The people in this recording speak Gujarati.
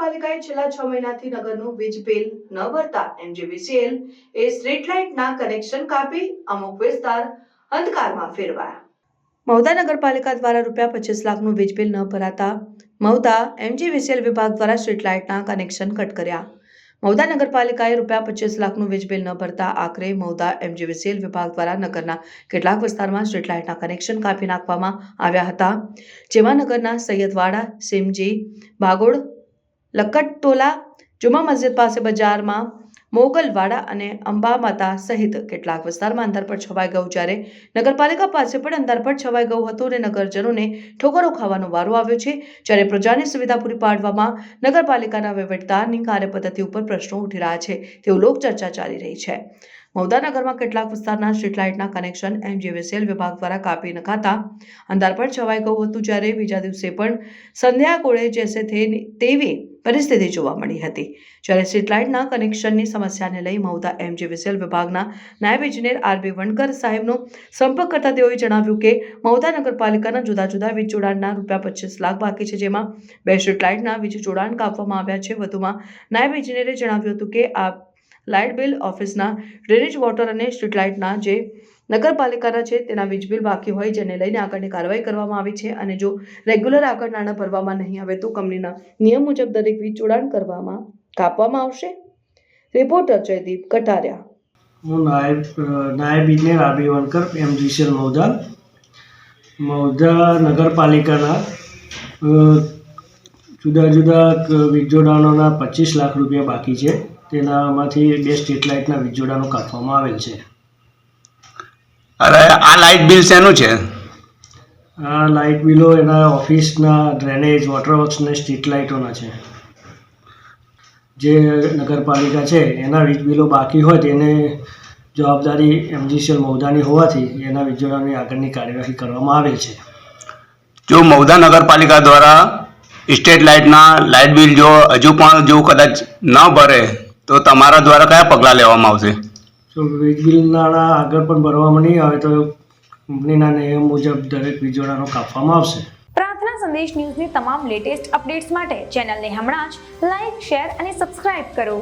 નગરપાલિકાએ છેલ્લા છ મહિનાથી નગરનું વીજ બિલ ન ભરતા એમજીવીસીએલ એ સ્ટ્રીટ લાઇટના કનેક્શન કાપી અમુક વિસ્તાર અંધકારમાં ફેરવાયા. મહુધા નગરપાલિકા દ્વારા રૂપિયા પચીસ લાખનું વીજ બિલ ન ભરાતા મહુધા એમજીવીસીએલ વિભાગ દ્વારા સ્ટ્રીટ લાઇટના કનેક્શન કટ કર્યા. મહુધા નગરપાલિકાએ રૂપિયા પચીસ લાખનું વીજ બિલ ન ભરતા આખરે મહુધા એમજીવીસીએલ વિભાગ દ્વારા નગરના કેટલાક વિસ્તારમાં સ્ટ્રીટ લાઇટના કનેક્શન કાપી નાખવામાં આવ્યા હતા. જેમાં નગરના સૈયદવાડા, સિમજી, બાગોડ લક્કટટોલા જુમા મસ્જિદ પાસે બજારમાં મોગલવાડા અને અંબામાતા સહિત કેટલાક વિસ્તારમાં અંધારપટ છવાઈ ગયું જ્યારે નગરપાલિકા પાસે પણ અંધારપટ છવાઈ ગયું હતું અને નગરજનોને ઠોકરો ખાવાનો વારો આવ્યો છે. જ્યારે પ્રજાની સુવિધા પૂરી પાડવામાં નગરપાલિકાના વહીવટદારની કાર્યપદ્ધતિ ઉપર પ્રશ્નો ઉઠી રહ્યા છે તેવું લોકચર્ચા ચાલી રહી છે. મૌદાનગરમાં કેટલાક વિસ્તારના સ્ટ્રીટ લાઇટના કનેક્શન એમજીવીસીએલ વિભાગ દ્વારા કાપી નખાતા અંધારપટ છવાઈ ગયું હતું જ્યારે બીજા દિવસે પણ સંધ્યા કોળે જેસે તેવી પરિસ્થિતિ જોવા મળી હતી. જ્યારે સ્ટ્રીટલાઇટના કનેક્શનની સમસ્યાને લઈ મહુધા એમજીવીસીએલ વિભાગના નાયબ ઇજનેર આરબી વણકર સાહેબનો સંપર્ક કરતા તેઓએ જણાવ્યું કે મહુધા નગરપાલિકાના જુદા જુદા વીજ જોડાણના રૂપિયા પચીસ લાખ બાકી છે, જેમાં બે સ્ટ્રીટલાઇટના વીજ જોડાણ કાપવામાં આવ્યા છે. વધુમાં નાયબ ઇજનેરે જણાવ્યું હતું કે આ લાઇટ બિલ ઓફિસના ડ્રેનેજ વોટર અને સ્ટ્રીટલાઇટના જે નગરપાલિકાના છે તેના વીજ બિલ બાકી હોય જેને લઈને આગળની કાર્યવાહી કરવામાં આવી છે અને જો રેગ્યુલર આગળ નાણાં ભરવામાં નહીં આવે તો કંપનીના નિયમ મુજબ દરેક વીજ જોડાણ કરવામાં કાપવામાં આવશે. રિપોર્ટર જયદીપ કટારિયા. હું નાયબ નાયબ ઇજનેર R B Vankar MGCL Maudha Maudha નગરપાલિકાના જુદા જુદા વીજ જોડાણોના પચીસ લાખ રૂપિયા બાકી છે. તેનામાંથી બે સ્ટ્રીટ લાઇટના વીજ જોડાણો કાપવામાં આવેલ છે. અરે આ લાઇટ બિલ શેનું છે? આ લાઇટ બિલો એના ઓફિસના ડ્રેનેજ વોટર વર્ક્સ અને સ્ટ્રીટ લાઇટોના છે. જે નગરપાલિકા છે એના વીજ બિલો બાકી હોય તેને જવાબદારી એમજીસીએલ મૌદાની હોવાથી એના વીજ જોડાણની આગળની કાર્યવાહી કરવામાં આવે છે. જો મૌદા નગરપાલિકા દ્વારા સ્ટેટ લાઇટના લાઇટ બિલ જો હજુ પણ જો કદાચ ન ભરે તો તમારા દ્વારા કયા પગલાં લેવામાં આવશે? વીજ બિલના આગળ પણ ભરવામાં નહીં આવે તો કંપનીના નિયમ મુજબ દરેક વીજોડાનો કાપવામાં આવશે. પ્રાર્થના સંદેશ ન્યૂઝની તમામ લેટેસ્ટ અપડેટ્સ માટે ચેનલને હમણાં જ લાઈક, શેર અને સબસ્ક્રાઇબ કરો.